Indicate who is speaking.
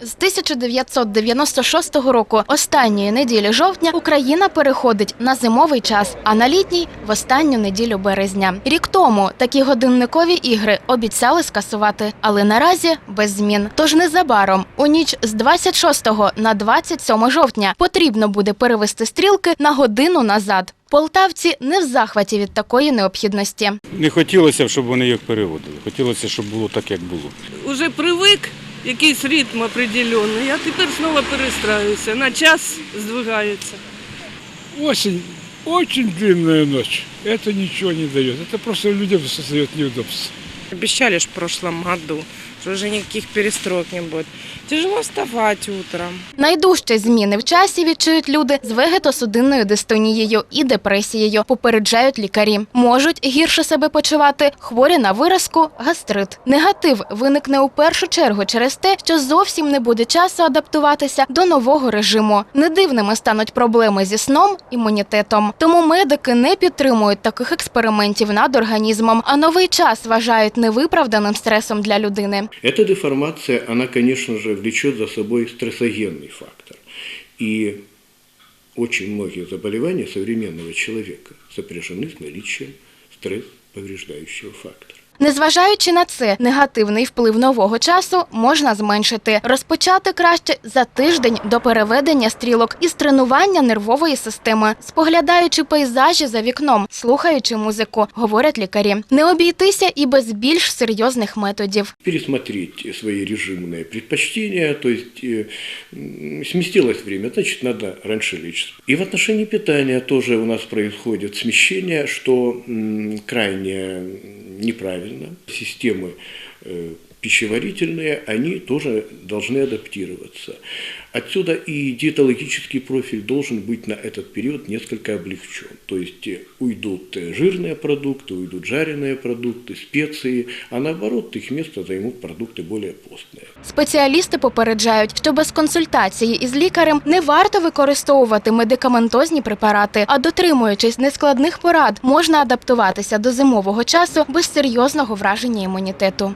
Speaker 1: З 1996 року, останньої неділі жовтня, Україна переходить на зимовий час, а на літній в останню неділю березня. Рік тому такі годинникові ігри обіцяли скасувати, але наразі без змін. Тож незабаром, у ніч з 26 на 27 жовтня, потрібно буде перевести стрілки на годину назад. Полтавці не в захваті від такої необхідності.
Speaker 2: Не хотілося б, щоб вони їх переводили. Хотілося, щоб було так, як було.
Speaker 3: Уже привик, якийсь ритм определенний, а тепер знову перестраюся. На час здвигається.
Speaker 4: Осень, очень длинная ночь. Это ничего не дает. Это просто людям создает неудобства.
Speaker 5: Обещали ж в прошлом году, что уже никаких перестроек не будет. Тяжело вставать утром.
Speaker 1: Найдужчі зміни в часі відчують люди з вегетосудинною дистонією і депресією. Попереджають лікарі. Можуть гірше себе почувати хворі на виразку, гастрит. Негатив виникне у першу чергу через те, що зовсім не буде часу адаптуватися до нового режиму. Недивними стануть проблеми зі сном, імунітетом. Тому медики не підтримують таких експериментів над організмом. А новий час вважають невиправданим стресом для людини.
Speaker 6: Эта деформация, она, конечно же, влечет за собой стрессогенный фактор. И очень многие заболевания современного человека сопряжены с наличием стресс-повреждающего фактора.
Speaker 1: Незважаючи на це, негативний вплив нового часу можна зменшити. Розпочати краще за тиждень до переведення стрілок із тренування нервової системи, споглядаючи пейзажі за вікном, слухаючи музику, говорять лікарі. Не обійтися і без більш серйозних методів.
Speaker 6: Пересмотреть свои режимные предпочтения, то есть э, м, сместилось время, значит, надо раньше лечь. И в отношении питания тоже у нас смещение, что м, крайне неправильно. Системы э, пищеварительные, они тоже должны адаптироваться. Отсюда и диетологический профиль должен быть на этот период несколько облегчен. То есть э, уйдут э, жирные продукты, уйдут жареные продукты, специи, а наоборот их место займут продукты более постные.
Speaker 1: Спеціалісти попереджають, що без консультації із лікарем не варто використовувати медикаментозні препарати, а дотримуючись нескладних порад, можна адаптуватися до зимового часу без серйозного враження імунітету.